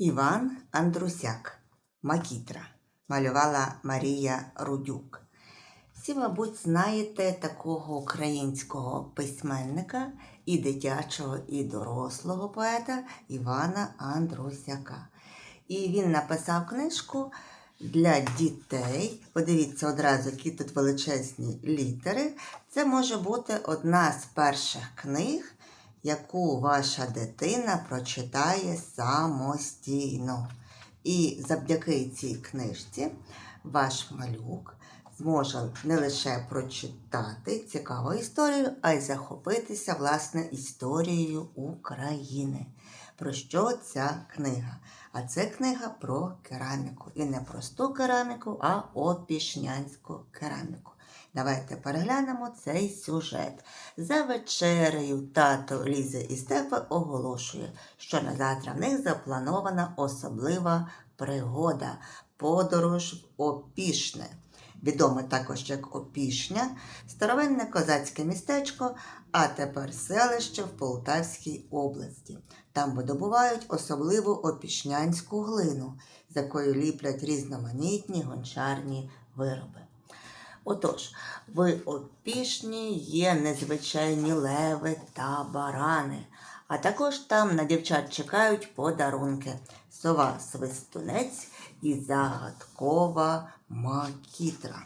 Іван Андрусяк Макітра малювала Марія Рудюк. Всі, мабуть, знаєте такого українського письменника і дитячого, і дорослого поета Івана Андрусяка. І він написав книжку для дітей. Подивіться одразу, які тут величезні літери. Це може бути одна з перших книг, яку ваша дитина прочитає самостійно. І завдяки цій книжці ваш малюк зможе не лише прочитати цікаву історію, а й захопитися власне історією України. Про що ця книга? А це книга про кераміку. І не просту кераміку, а опішнянську кераміку. Давайте переглянемо цей сюжет. За вечерею тато Лізи і Стефа оголошує, що на завтра в них запланована особлива пригода подорож в Опішне. Відоме також як Опішня, старовинне козацьке містечко, а тепер селище в Полтавській області. Там видобувають особливу опішнянську глину, з якою ліплять різноманітні гончарні вироби. Отож, в Опішні є незвичайні леви та барани, а також там на дівчат чекають подарунки сова свистунець і загадкова макітра.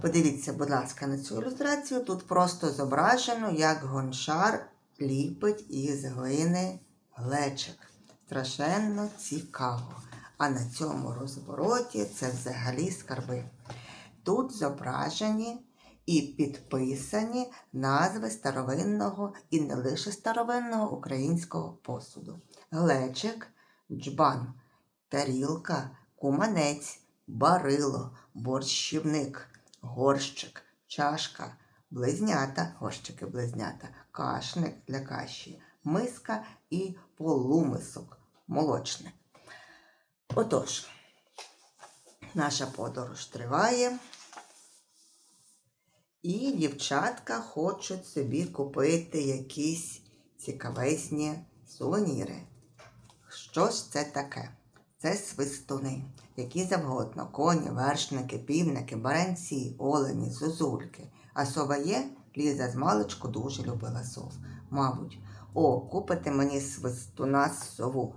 Подивіться, будь ласка, на цю ілюстрацію. Тут просто зображено, як гончар ліпить із глини глечик. Страшенно цікаво. А на цьому розвороті це взагалі скарби. Тут зображені і підписані назви старовинного і не лише старовинного українського посуду: глечик, джбан, тарілка, куманець, барило, борщівник, горщик, чашка, близнята, горщики близнята, кашник для каші, миска і полумисок, молочник. Отож, наша подорож триває. І дівчатка хочуть собі купити якісь цікавезні сувеніри. Що ж це таке? Це свистуни, які завгодно, коні, вершники, півники, баранці, олені, зозульки. А сова є, Ліза з маличку дуже любила сов. Мабуть, о, купите мені свистуна сову.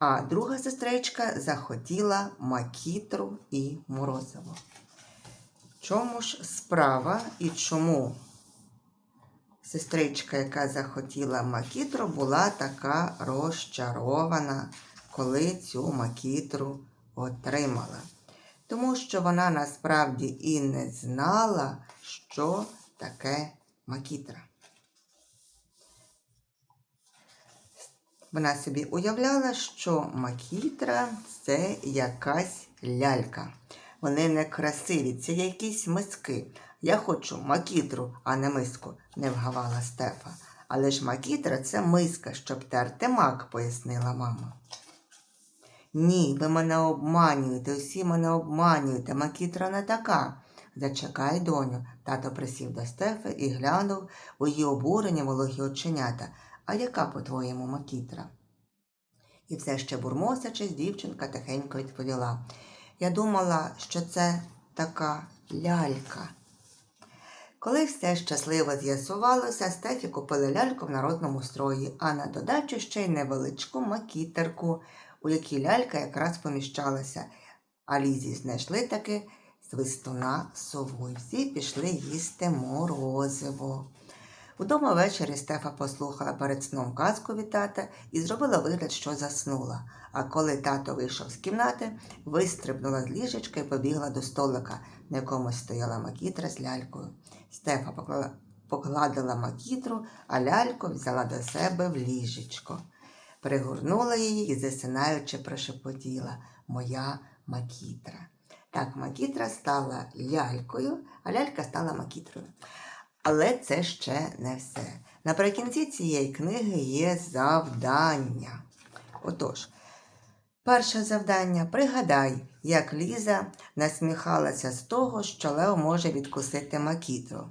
А друга сестричка захотіла макітру і морозиво. Чому ж справа і чому сестричка, яка захотіла макітру, була така розчарована, коли цю макітру отримала? Тому що вона насправді і не знала, що таке макітра. Вона собі уявляла, що макітра це якась лялька. Вони не красиві, це якісь миски. Я хочу макітру, а не миску, не вгавала Стефа. Але ж макітра це миска, щоб терти мак, пояснила мама. Ні, ви мене обманюєте, усі мене обманюєте, макітра не така. Зачекай, доню, тато присів до Стефи і глянув у її обурені вологі оченята. А яка, по-твоєму, макітра? І все ще бурмосячись, дівчинка тихенько відповіла. Я думала, що це така лялька. Коли все щасливо з'ясувалося, Стефі купили ляльку в народному строї, а на додачу ще й невеличку макітерку, у якій лялька якраз поміщалася, а лізі знайшли таки свистуна сову. Всі пішли їсти морозиво. Удома ввечері Стефа послухала перед сном казку від тата і зробила вигляд, що заснула. А коли тато вийшов з кімнати, вистрибнула з ліжечка і побігла до столика, на якому стояла макітра з лялькою. Стефа поклала, покладила макітру, а ляльку взяла до себе в ліжечко. Пригорнула її і, засинаючи, прошепотіла Моя макітра. Так, макітра стала лялькою, а лялька стала макітрою. Але це ще не все. Наприкінці цієї книги є завдання. Отож, Перше завдання пригадай, як Ліза насміхалася з того, що Лео може відкусити макітру.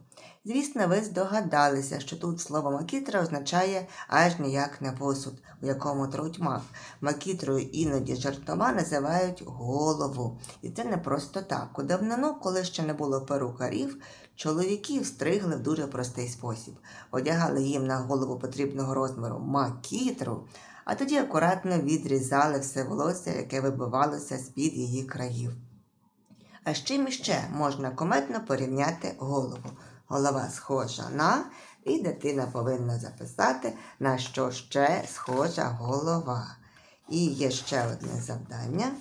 Звісно, ви здогадалися, що тут слово макітра означає аж ніяк не посуд, у якому труть мак. Макітрою іноді жартома називають голову. І це не просто так. У давнину, коли ще не було перукарів, чоловіків стригли в дуже простий спосіб. Одягали їм на голову потрібного розміру макітру, а тоді акуратно відрізали все волосся, яке вибивалося з-під її країв. А з чим іще можна кометно порівняти голову? Голова схожа на, і дитина повинна записати, на що ще схожа голова. І є ще одне завдання.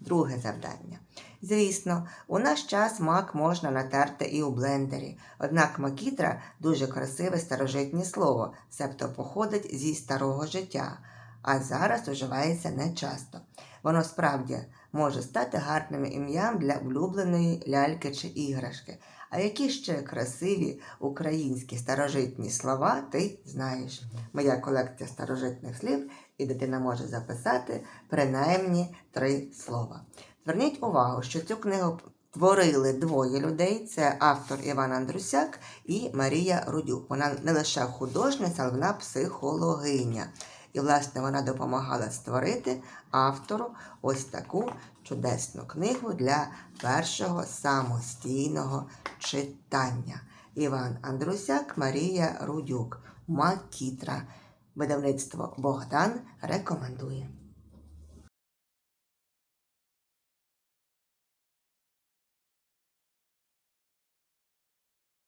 Друге завдання. Звісно, у наш час мак можна натерти і у блендері. Однак макітра дуже красиве старожитнє слово, себто походить зі старого життя, а зараз уживається нечасто. Воно справді може стати гарним ім'ям для улюбленої ляльки чи іграшки. А які ще красиві українські старожитні слова ти знаєш? Моя колекція старожитних слів, і дитина може записати принаймні три слова. Зверніть увагу, що цю книгу творили двоє людей: це автор Іван Андрусяк і Марія Рудюк. Вона не лише художниця, але вона психологиня. І, власне, вона допомагала створити автору ось таку чудесну книгу для першого самостійного читання. Іван Андрусяк, Марія Рудюк, Макітра. Видавництво Богдан рекомендує.